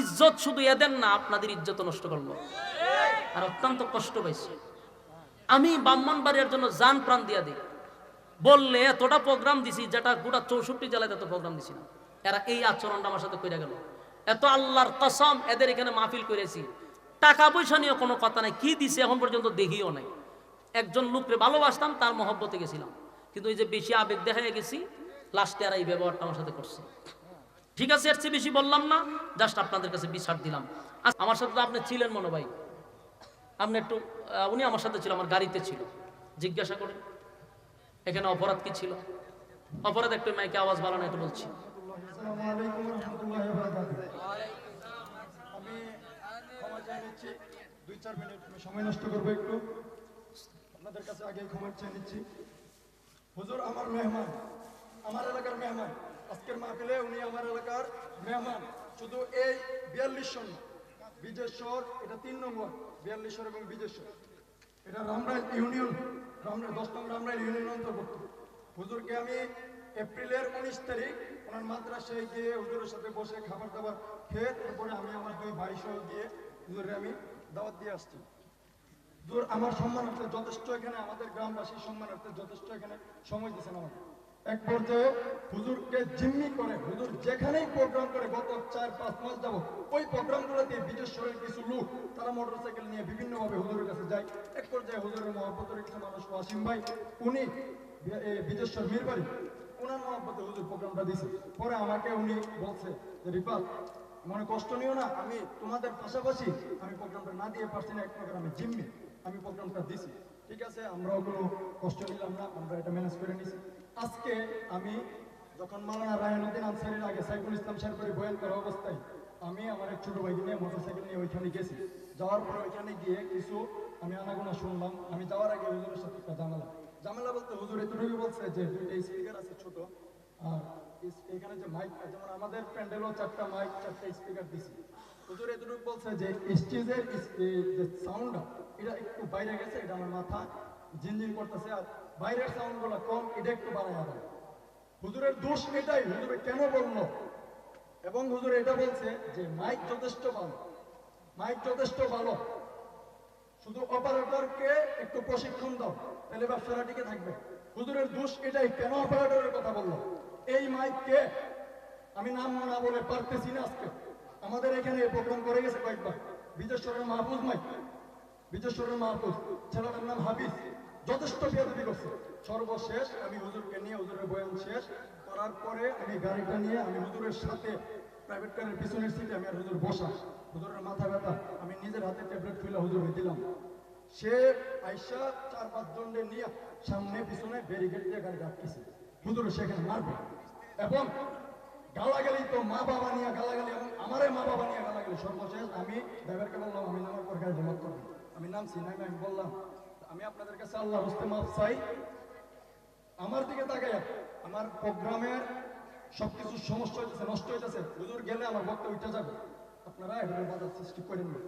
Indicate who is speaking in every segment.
Speaker 1: ইজ্জত শুধু এদের না, আপনাদের ইজ্জত নষ্ট করল। আর অত্যন্ত কষ্ট পাইছি। আমি ব্রাহ্মণবাড়িয়ার জন্য জান প্রাণ দিয়া দিই। বললে, এতটা প্রোগ্রাম দিছি, যেটা গোটা চৌষট্টি জেলায় এত প্রোগ্রাম দিছি না। এরা এই আচরণটা আমার সাথে করে গেল। এত আল্লাহর কসম, এদের এখানে মাহফিল করেছি টাকা পয়সা নিয়ে কোনো কথা নাই, কি দিছে এখন পর্যন্ত দেখিও নাই। একজন লোককে ভালোবাসতাম, তার মহব্বতে গেছিলাম। কিন্তু এই যে বেশি আবেগ দেখা গেছি, লাস্টে আর এই ব্যবহারটা আমার সাথে করছে। ঠিক আছে এর চেয়ে বেশি বললাম না জাস্ট আপনাদের কাছে বিচার দিলাম। আচ্ছা, আমার সাথে তো আপনি ছিলেন মনে ভাই। আপনি একটু উনি আমার সাথে ছিল আমার গাড়িতে ছিল। জিজ্ঞাসা করেন এখানে অপরাধ কি ছিল? অপরাধ একটু মাইকে আওয়াজ বাড়ানো একটু বলছি।
Speaker 2: সময় নষ্ট একটু আপনাদের কাছে আগে আমার মেহমান আমার এলাকার মেহমান। আজকের মাহফিলে উনি আমার এলাকার মেহমান। শুধু এই বিয়াল্লিশশো না বিজেশ্বর এটা তিন নম্বর বিয়াল্লিশশর এবং বিজেশ্বর এটা রামরাইল ইউনিয়ন রামরাইল দশ নম্বর রামরাইল ইউনিয়ন অন্তর্ভুক্ত। হুজুরকে আমি এপ্রিলের উনিশ তারিখ ওনার মাদ্রাসায় গিয়ে হুজুরের সাথে বসে খাবার দাবার খেয়ে তারপরে আমি আমার দুই ভাই সহ গিয়ে হুজুরে আমি দাওয়াত দিয়ে আসছি। হুজুর, আমার সম্মানার্থে যথেষ্ট এখানে, আমাদের গ্রামবাসীর সম্মানার্থে যথেষ্ট এখানে সময় দিয়েছেন আমাকে। এক পর্যায়ে হুজুরকে জিম্মি করে হুজুর যেখানেই প্রোগ্রাম করে গত চার পাঁচ মাস যাব ওই প্রোগ্রামগুলোতে বিজেশ্বরের কিছু লোক তারা মোটরসাইকেল নিয়ে বিভিন্নভাবে হুজুরের কাছে যায়। এক পর্যায়ে হুজুরের মহব্বতের কিছু মানুষ ওয়াসিম ভাই উনি বি- এ, বিজেশ্বর মিরবাড়ি ওনার মহব্বতে হুজুর প্রোগ্রামটা দিছে। পরে আমাকে উনি বলছে যে রিপাত মনে কষ্ট নিও না আমি তোমাদের পাশাপাশি আমি প্রোগ্রামটা না দিয়ে পারছি না এক প্রকার আমি জিম্মি আমি প্রোগ্রামটা দিছি। ঠিক আছে আমরাও কোনো কষ্ট নিলাম না আমরা এটা ম্যানেজ করে নিছি। আজকে আমি যখন মালানা রায়নুদ্দিন আনসারির আগে সাইফুল ইসলাম শেরপুরি বয়ান করা অবস্থায় আমি আমার এক ছোট ভাইকে নিয়ে মোটরসাইকেল নিয়ে ওইখানে গেছি। যাওয়ার পরে ওইখানে গিয়ে কিছু আমি আনাগোনা শুনলাম। আমি যাওয়ার আগে হুজুরের সাথে একটা জানালা জামেলা বলতে হুজুর এতটুকু বলছে যে দুইটা স্পিকার আছে ছোট, আর এখানে যে মাইক যেমন আমাদের প্যান্ডেলও চারটা মাইক চারটা স্পিকার দিছি। হুজুর এতটুকু বলছে যে স্টেজের যে সাউন্ডটা এটা একটু বাইরে গেছে, এটা আমার মাথা। ঝিনঝিন করতেছে আর বাইরের সাউন্ডগুলো কম, এটা একটু বাড়ায় দেয় হুজুরের দোষ এটাই, হুজুরে কেন বলল? এবং হুজুর এটা বলছে যে মাইক যথেষ্ট ভালো, মাইক যথেষ্ট ভালো। শুধু অপারেটরকে একটু প্রশিক্ষণ দাও, তাহলে ব্যবসাটা টিকে থাকবে। হুজুরের দোষ এটাই, কেন অপারেটরের কথা বলল? এই মাইককে আমি নাম না বলে পারতেছি না আজকে। আমাদের এখানে প্রোগ্রাম করে গেছে কয়েকবার। বিজেশ্বরের মাহফুজ মাইক, বিজেশ্বরের মাহফুজ। ছেলেটার নাম হাবিজ। যথেষ্ট বেয়াদবি করছে। সর্বশেষ আমি হুজুরকে নিয়ে, হুজুরের বয়ান শেষ করার পরে আমি গাড়িটা নিয়ে, আমি হুজুরের সাথে প্রাইভেট কারের পিছনের সিটে আমি আর হুজুর বসা। হুজুরের মাথা ব্যথা। আমি নিজের হাতে ট্যাবলেট খুলে হুজুরে দিলাম। সে আইসা চার পাঁচ জনকে নিয়ে সামনে পিছনে ব্যারিকেড দিয়ে গাড়ি আটকেছে। হুজুর সেখানে মারবে। এবং গালাগালি তো মা বাবা নিয়ে গালাগালি এবং আমারে মা বাবা নিয়ে গালাগালি। সর্বশেষ আমি ড্রাইভারকে বললাম, আমি নামার পর গাড়ি জমা করব আমি নামছি, নামে আমি বললাম আমি আপনাদের কাছে আল্লাহ হস্তে মাপ চাই। আমার দিকে তাকাই আমার প্রোগ্রামের সবকিছু সমস্যা হইতেছে, নষ্ট হইতেছে, হুজুর গেলে আমার বক্তা উঠে যাবে। আপনারা এখানে বাজার সৃষ্টি করেন না।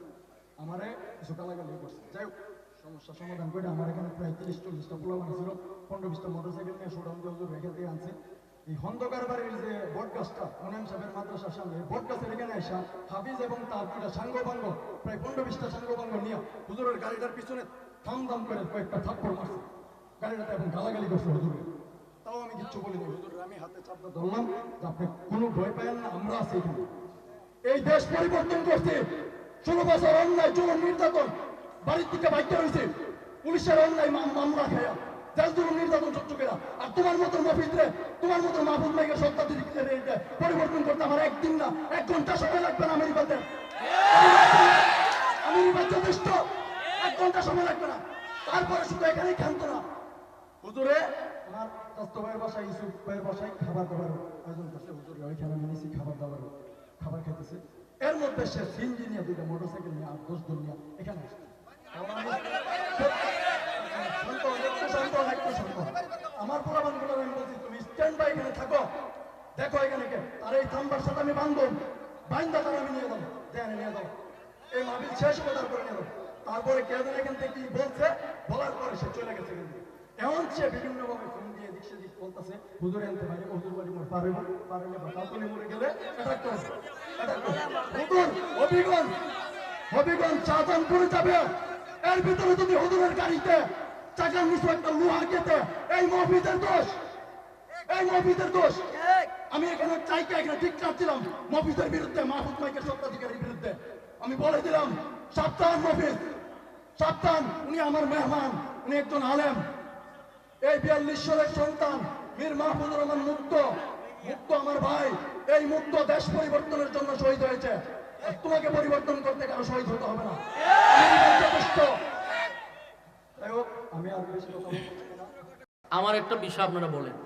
Speaker 2: আমারে কিছু গালাগালি করছে। যাই হোক সমস্যা সমাধান করে আমার এখানে প্রায় তিরিশ চল্লিশটা পোলা ছিল। পনেরো বিশটা মোটরসাইকেল নিয়ে দিয়ে হুজুর রেখে দিয়ে আনছে। এই হন্দকার বাড়ির যে বট গাছটা মনাম সাহেবের মাদ্রাসার সামনে, এই বট গাছের এখানে আসা হাফিজ এবং তার দুটা সাঙ্গপাঙ্গ, প্রায় পনেরো বিশটা সাঙ্গপাঙ্গ নিয়ে হুজুরের গাড়িটার পিছনে করে কয়েকটা থাপ্পড় মারছে। গাড়িটাতে গালাগালি করছে তাও আমি কিচ্ছু আমি হাতে চাপটা ধরলাম যে আপনি কোনো ভয় না, আমরা আছি এখানে। এই দেশ পরিবর্তন করছে ষোলো বছর অন্যায় নির্যাতন বাড়ির থেকে বাইকটা হয়েছে পুলিশের অন্যায় মামলা খায়া, দেশ জুলুম, নির্যাতন আর তোমার মতো মফিদরে তোমার মতো মাহবুব মাইকে সত্তা দিদি পরিবর্তন করতে আমার একদিন না, এক ঘণ্টা সময় লাগবে না আমেরিকাতে। সময় লাগবে না। তারপরে শুধু এখানেই ক্ষান্ত না হুজুরে? আমার স্বাস্থ্য ভাইয়ের বাসায় ইউসুফ ভাইয়ের বাসায় খাবার দাবার আয়োজন করছে। হুজুরে ওইখানে আমি নিয়েছি খাবার দাবার খাবার খেতেছে এর মধ্যে সে সিনজি নিয়ে দুইটা মোটরসাইকেল নিয়ে আর দশ নিয়ে এখানে আসছে। আমার পোলাবানগুলো আমি বলছি তুমি স্ট্যান্ড বাই এখানে থাকো। দেখো এখানে কে। আর এই থাম্বার সাথে আমি বান্ধব বাইন্দা তার আমি নিয়ে যাব। দেয়ানে নিয়ে যাব এই মাহবিল শেষ হবে তারপরে নিয়ে যাব। তারপরে কে যেন এখান থেকে কি বলছে, বলার পরে সে চলে গেছে কিন্তু। এমন সে বিভিন্ন ভাবে ফোন দিয়ে দিক সেদিক বলতেছে, হুজুর আনতে পারে, হুজুর বাড়ি মোর, পারে পারলে বা কাপড়ে মরে গেলে হুজুর, হবিগঞ্জ হবিগঞ্জ যাবে। এর ভিতরে যদি হুজুরের গাড়িতে চাকার নিচে একটা লোহা এই মহফিজের দোষ, এই মহফিজের দোষ। আমি এখানে চাইকে এখানে ঠিক ছিলাম মফিজের বিরুদ্ধে মাহফুজ মাইকের সত্যাধিকারীর বিরুদ্ধে। আমি বলে দিলাম, সাবধান মফিজ সাবধান, উনি আমার মেহমান, উনি একজন আলেম। এই বিয়াল্লিশ সালের সন্তান, মীর মাহফুজুর রহমান মুক্ত মুক্ত আমার ভাই। এই মুক্ত দেশ পরিবর্তনের জন্য শহীদ হয়েছে। তোমাকে পরিবর্তন করতে কেন শহীদ হতে হবে না।
Speaker 1: আমার একটা বিষয় আপনারা বলেন।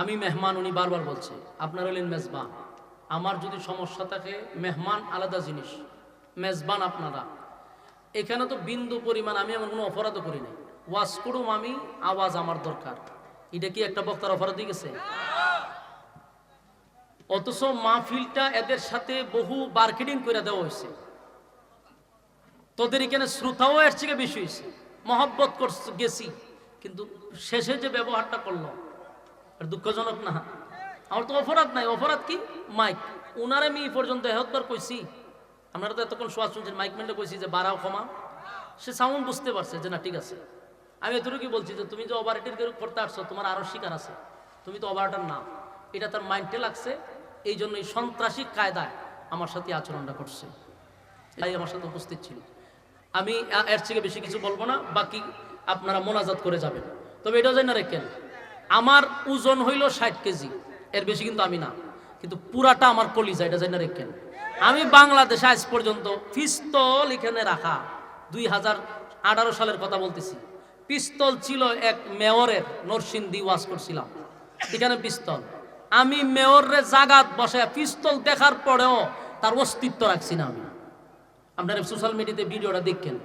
Speaker 1: আমি মেহমান, উনি বারবার বলছে, আপনারা হলেন মেজবান। আমার যদি সমস্যা থাকে, মেহমান আলাদা জিনিস। মেজবান আপনারা। এখানে তো বিন্দু পরিমাণ, আমি এমন কোনো অপরাধও করি নাই। ওয়াজ করুম আমি, আওয়াজ আমার দরকার। এটা কি একটা বক্তার অপরাধ হয়ে গেছে? অথচ মাহফিলটা এদের সাথে বহু মার্কেটিং করে দেওয়া হয়েছে। তোদের এখানে শ্রোতাও এর থেকে বেশি হয়েছে। মহব্বত করছে গেছি। কিন্তু শেষে যে ব্যবহারটা করল আর দুঃখজনক না। আমার তো অপরাধ নাই। অপরাধ কি? মাইক। উনারে আমি এই পর্যন্ত এহতবার কইছি। আপনারা তো এতক্ষণ শোয়া শুনছেন মাইক মেন্টে কইছি যে বাড়াও ক্ষমা সে সাউন্ড বুঝতে পারছে যে না, ঠিক আছে। আমি এতটুকুই বলছি যে তুমি যে ওভারটির করতে আসছো, তোমার আরও শিকার আছে। তুমি তো ওভারটার না এটা তার মাইন্ডে লাগছে। এই জন্য এই সন্ত্রাসী কায়দায় আমার সাথে আচরণটা করছে। তাই আমার সাথে উপস্থিত ছিল। আমি এর থেকে বেশি কিছু বলব না, বাকি আপনারা মোনাজাত করে যাবেন। তবে এটাও জানি না রেখেন আমার ওজন হইল ষাট কেজি, এর বেশি কিন্তু আমি না। কিন্তু পুরাটা আমার কলিজা, এটা জানি না রেখেন আমি বাংলাদেশে আজ পর্যন্ত পিস্তল এখানে রাখা। দুই হাজার আঠারো সালের কথা বলতেছি। পিস্তল ছিল এক মেয়রের, নরসিংদী ওয়াজ করছিলাম। এখানে পিস্তল। আমি মেয়রের জাগাত বসে পিস্তল দেখার পরেও তার অস্তিত্ব রাখছি না আমি। আপনারা সোশ্যাল মিডিয়াতে ভিডিওটা দেখেন।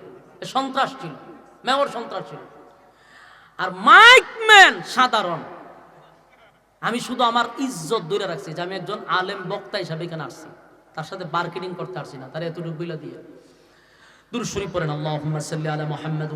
Speaker 1: সন্ত্রাস ছিল। মেয়র সন্ত্রাস ছিল। আর মাইক ম্যান সাধারণ। আমি শুধু আমার ইজ্জত ধরে রাখছি যে আমি একজন আলেম বক্তা হিসাবে এখানে আসছি। তার সাথে বার্গেনিং করতে পারছি না তার এতটুকু বিলা দিয়ে। দুরুশরী পড়েন আল্লাহ মোহাম্মদ।